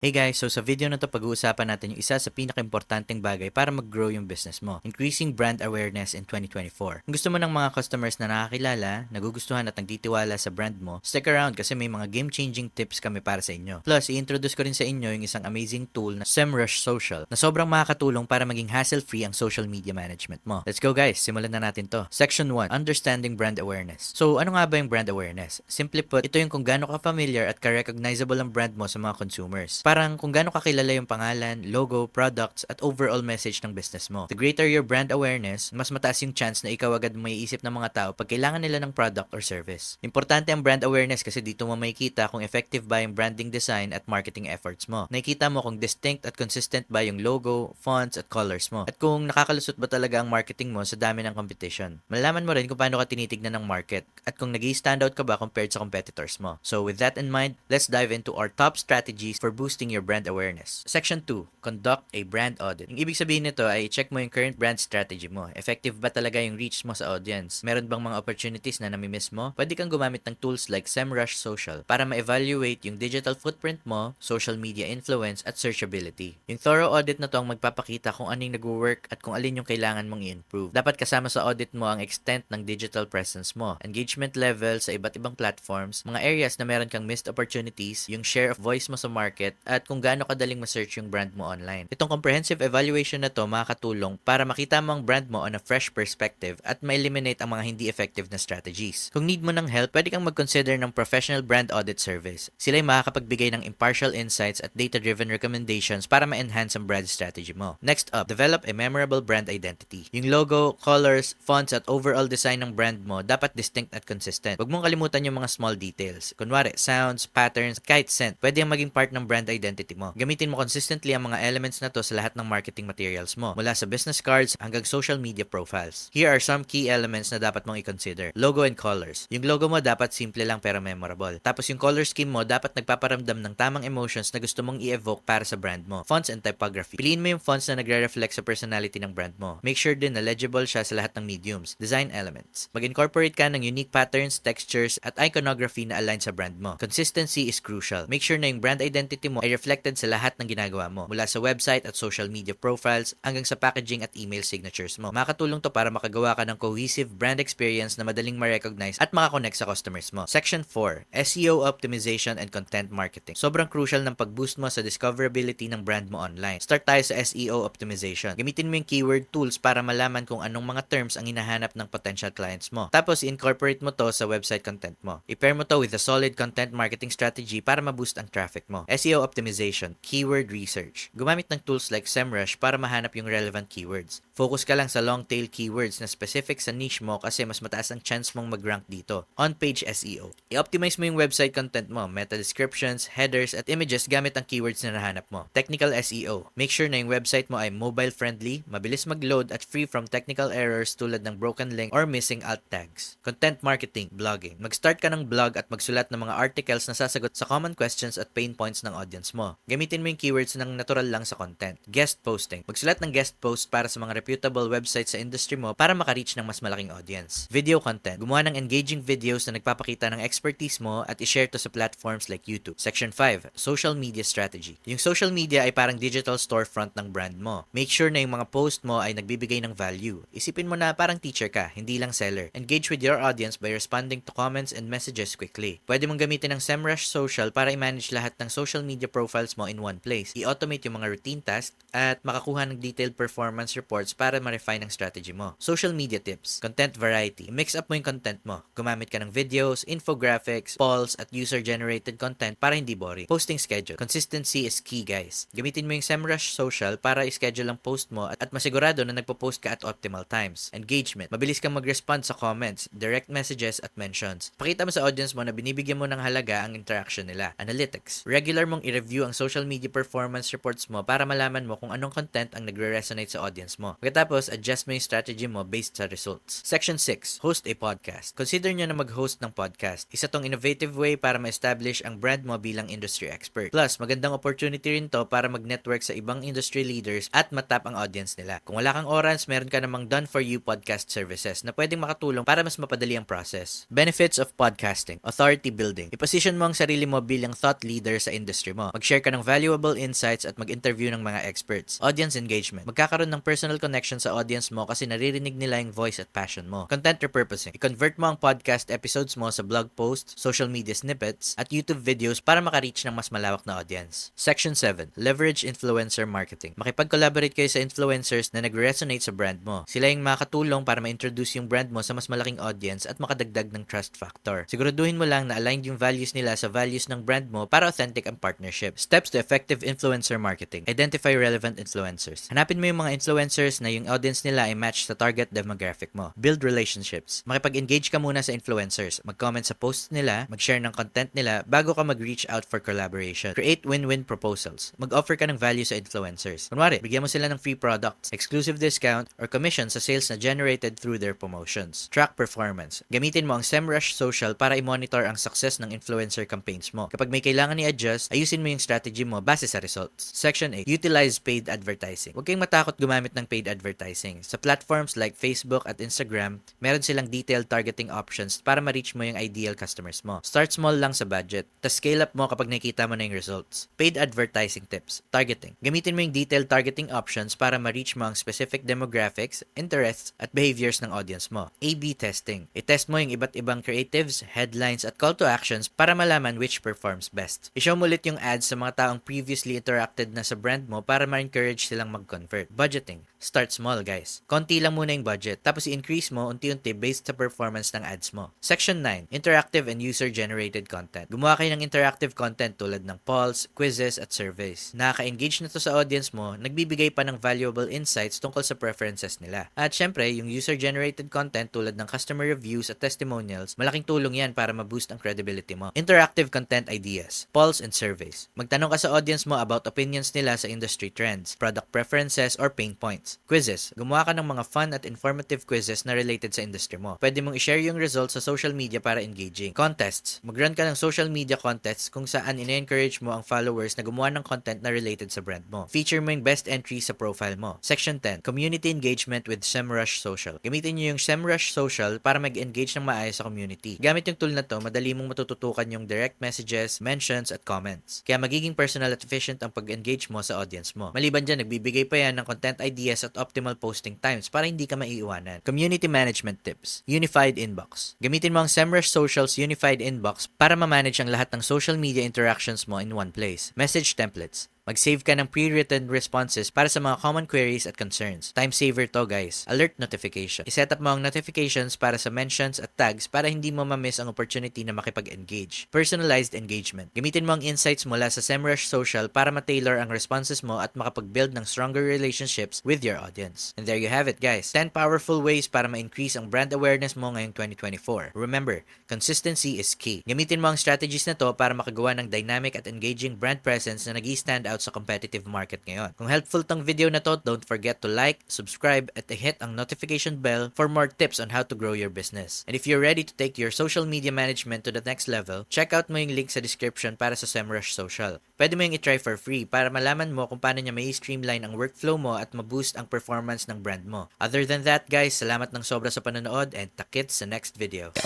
Hey guys, so sa video na to pag-uusapan natin yung isa sa pinaka-importanteng bagay para mag-grow yung business mo. Increasing brand awareness in 2024. Kung gusto mo ng mga customers na nakakilala, nagugustuhan at nagtitiwala sa brand mo, stick around kasi may mga game-changing tips kami para sa inyo. Plus, i-introduce ko rin sa inyo yung isang amazing tool na SEMrush Social na sobrang makakatulong para maging hassle-free ang social media management mo. Let's go guys, simulan na natin to. Section 1, Understanding Brand Awareness. So, ano nga ba yung brand awareness? Simply put, ito yung kung gaano ka-familiar at ka-recognizable ang brand mo sa mga consumers. Parang kung gaano kakilala yung pangalan, logo, products, at overall message ng business mo. The greater your brand awareness, mas mataas yung chance na ikaw agad may isip ng mga tao pag kailangan nila ng product or service. Importante ang brand awareness kasi dito mo makikita kung effective ba yung branding design at marketing efforts mo. Nakikita mo kung distinct at consistent ba yung logo, fonts, at colors mo. At kung nakakalusot ba talaga ang marketing mo sa dami ng competition. Malalaman mo rin kung paano ka tinitignan ng market at kung nag standout ka ba compared sa competitors mo. So with that in mind, let's dive into our top strategies for boosting your brand awareness. Section 2, conduct a brand audit. Yung ibig sabihin nito ay check mo yung current brand strategy mo. Effective ba talaga yung reach mo sa audience? Meron bang mga opportunities na namimiss mo? Pwede kang gumamit ng tools like SEMrush Social para ma-evaluate yung digital footprint mo, social media influence, at searchability. Yung thorough audit na to ang magpapakita kung ano yung nag-work at kung alin yung kailangan mong i-improve. Dapat kasama sa audit mo ang extent ng digital presence mo, engagement level sa iba't ibang platforms, mga areas na meron kang missed opportunities, yung share of voice mo sa market, at kung gaano kadaling ma-search yung brand mo online. Itong comprehensive evaluation na to makakatulong para makita mo ang brand mo on a fresh perspective at ma-eliminate ang mga hindi effective na strategies. Kung need mo ng help, pwede kang mag-consider ng professional brand audit service. Sila ay makakapagbigay ng impartial insights at data-driven recommendations para ma-enhance ang brand strategy mo. Next up, develop a memorable brand identity. Yung logo, colors, fonts at overall design ng brand mo dapat distinct at consistent. Huwag mong kalimutan yung mga small details. Kunwari, sounds, patterns, kahit scent. Pwede yung maging part ng brand identity mo. Gamitin mo consistently ang mga elements na to sa lahat ng marketing materials mo, mula sa business cards hanggang social media profiles. Here are some key elements na dapat mong i-consider. Logo and colors. Yung logo mo dapat simple lang pero memorable. Tapos yung color scheme mo dapat nagpaparamdam ng tamang emotions na gusto mong i-evoke para sa brand mo. Fonts and typography. Piliin mo yung fonts na nagre-reflect sa personality ng brand mo. Make sure din na legible siya sa lahat ng mediums. Design elements. Mag-incorporate ka ng unique patterns, textures, at iconography na align sa brand mo. Consistency is crucial. Make sure na yung brand identity mo ay reflected sa lahat ng ginagawa mo, mula sa website at social media profiles hanggang sa packaging at email signatures mo. Makatulong to para makagawa ka ng cohesive brand experience na madaling ma-recognize at makakonect sa customers mo. Section 4, SEO optimization and content marketing. Sobrang crucial ng pag-boost mo sa discoverability ng brand mo online. Start tayo sa SEO optimization. Gamitin mo yung keyword tools para malaman kung anong mga terms ang hinahanap ng potential clients mo. Tapos, incorporate mo to sa website content mo. I-pair mo to with a solid content marketing strategy para ma-boost ang traffic mo. SEO optimization, keyword research. Gumamit ng tools like SEMrush para mahanap yung relevant keywords. Focus ka lang sa long tail keywords na specific sa niche mo kasi mas mataas ang chance mong mag-rank dito. On-page SEO. I-optimize mo yung website content mo, meta descriptions, headers, at images gamit ang keywords na nahanap mo. Technical SEO. Make sure na yung website mo ay mobile friendly, mabilis mag-load at free from technical errors tulad ng broken link or missing alt tags. Content marketing, blogging. Mag-start ka ng blog at magsulat ng mga articles na sasagot sa common questions at pain points ng audience mo. Gamitin mo yung keywords ng natural lang sa content. Guest posting. Magsulat ng guest post para sa mga reputable websites sa industry mo para makareach ng mas malaking audience. Video content. Gumawa ng engaging videos na nagpapakita ng expertise mo at i-share to sa platforms like YouTube. Section 5. Social media strategy. Yung social media ay parang digital storefront ng brand mo. Make sure na yung mga post mo ay nagbibigay ng value. Isipin mo na parang teacher ka, hindi lang seller. Engage with your audience by responding to comments and messages quickly. Pwede mong gamitin ng SEMrush Social para i-manage lahat ng social media profiles mo in one place. I-automate yung mga routine tasks at makakuha ng detailed performance reports para ma-refine ang strategy mo. Social media tips. Content variety. Mix up mo yung content mo. Gumamit ka ng videos, infographics, polls, at user-generated content para hindi boring. Posting schedule. Consistency is key, guys. Gamitin mo yung SEMrush Social para i-schedule ang post mo at, at masigurado na nagpo-post ka at optimal times. Engagement. Mabilis kang mag-respond sa comments, direct messages, at mentions. Pakita mo sa audience mo na binibigyan mo ng halaga ang interaction nila. Analytics. Regular mong i-review ang social media performance reports mo para malaman mo kung anong content ang nagre-resonate sa audience mo. Pagkatapos, adjust mo yung strategy mo based sa results. Section 6. Host a podcast. Consider nyo na mag-host ng podcast. Isa tong innovative way para ma-establish ang brand mo bilang industry expert. Plus, magandang opportunity rin to para mag-network sa ibang industry leaders at matap ang audience nila. Kung wala kang oras, meron ka namang done-for-you podcast services na pwedeng makatulong para mas mapadali ang process. Benefits of podcasting. Authority building. I-position mo ang sarili mo bilang thought leader sa industry mo. Mag-share ka ng valuable insights at mag-interview ng mga experts. Audience engagement. Magkakaroon ng personal connection sa audience mo kasi naririnig nila yung voice at passion mo. Content repurposing. I-convert mo ang podcast episodes mo sa blog posts, social media snippets, at YouTube videos para makareach ng mas malawak na audience. Section 7. Leverage influencer marketing. Makipag-collaborate kayo sa influencers na nag-resonate sa brand mo. Sila yung makakatulong para ma-introduce yung brand mo sa mas malaking audience at makadagdag ng trust factor. Siguraduhin mo lang na aligned yung values nila sa values ng brand mo para authentic ang partnership. Steps to effective influencer marketing. Identify relevant influencers. Hanapin mo yung mga influencers na yung audience nila ay match sa target demographic mo. Build relationships. Makipag-engage ka muna sa influencers. Mag-comment sa posts nila, mag-share ng content nila bago ka mag-reach out for collaboration. Create win-win proposals. Mag-offer ka ng value sa influencers. Kunwari, bigyan mo sila ng free products, exclusive discount, or commission sa sales na generated through their promotions. Track performance. Gamitin mo ang SEMrush Social para i-monitor ang success ng influencer campaigns mo. Kapag may kailangan i-adjust, ayusin mo yung strategy mo base sa results. Section 8. Utilize paid advertising. Huwag kayong matakot gumamit ng paid advertising. Sa platforms like Facebook at Instagram, meron silang detailed targeting options para ma-reach mo yung ideal customers mo. Start small lang sa budget, tas scale up mo kapag nakikita mo na yung results. Paid advertising tips. Targeting. Gamitin mo yung detailed targeting options para ma-reach mo ang specific demographics, interests, at behaviors ng audience mo. A-B testing. I-test mo yung iba't ibang creatives, headlines, at call to actions para malaman which performs best. I-show mo ulit yung ads sa mga taong previously interacted na sa brand mo para ma-encourage silang mag-convert. Budgeting. Start small, guys. Konti lang muna yung budget, tapos i-increase mo unti-unti based sa performance ng ads mo. Section 9. Interactive and user-generated content. Gumawa kayo ng interactive content tulad ng polls, quizzes, at surveys. Nakaka-engage na to sa audience mo, nagbibigay pa ng valuable insights tungkol sa preferences nila. At syempre, yung user-generated content tulad ng customer reviews at testimonials, malaking tulong yan para ma-boost ang credibility mo. Interactive content ideas, polls, and surveys. Magtanong ka sa audience mo about opinions nila sa industry trends, product preferences, or pain points. Quizzes. Gumawa ka ng mga fun at informative quizzes na related sa industry mo. Pwede mong i-share yung results sa social media para engaging. Contests. Mag-run ka ng social media contests kung saan ine-encourage mo ang followers na gumawa ng content na related sa brand mo. Feature mo yung best entry sa profile mo. Section 10. Community engagement with SEMrush Social. Gamitin niyo yung SEMrush Social para mag-engage ng maayos sa community. Gamit yung tool na to, madali mong matututukan yung direct messages, mentions, at comments. Kaya magiging personal at efficient ang pag-engage mo sa audience mo. Maliban dyan, nagbibigay pa yan ng content ideas at optimal posting times para hindi ka maiiwanan. Community management tips. Unified inbox. Gamitin mo ang SEMrush Social's Unified Inbox para ma-manage ang lahat ng social media interactions mo in one place. Message templates. Mag-save ka ng pre-written responses para sa mga common queries at concerns. Time saver to guys. Alert notification. I-set up mo ang notifications para sa mentions at tags para hindi mo ma-miss ang opportunity na makipag-engage. Personalized engagement. Gamitin mo ang insights mula sa SEMrush Social para ma-tailor ang responses mo at makapag-build ng stronger relationships with your audience. And there you have it guys. 10 powerful ways para ma-increase ang brand awareness mo ngayong 2024. Remember, consistency is key. Gamitin mo ang strategies na to para makagawa ng dynamic at engaging brand presence na nag stand out sa competitive market ngayon. Kung helpful tong video na to, don't forget to like, subscribe, at hit ang notification bell for more tips on how to grow your business. And if you're ready to take your social media management to the next level, check out mo yung link sa description para sa SEMrush Social. Pwede mo yung i-try for free para malaman mo kung paano niya may streamline ang workflow mo at ma-boost ang performance ng brand mo. Other than that, guys, salamat ng sobra sa panonood and takits sa next video.